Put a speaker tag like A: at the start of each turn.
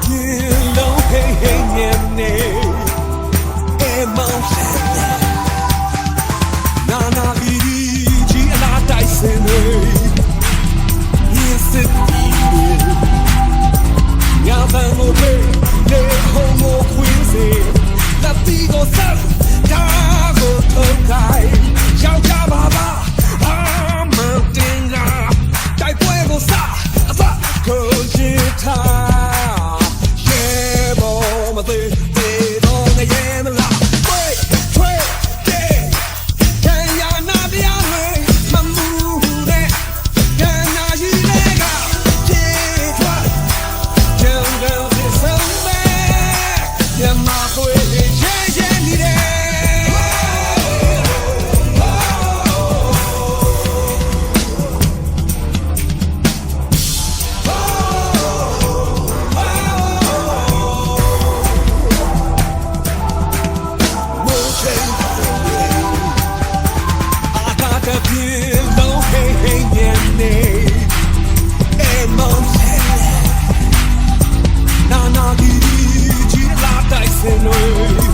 A: 天楼黑黑年年，爱冒险。နာနာလီဒီကြီးအလားတိုက်စင်နေရင်းစစ်တီးညာဘန်ကိုပေးလေဟုံးကိုခွင်းစေလက်တီကိုဆက် in the.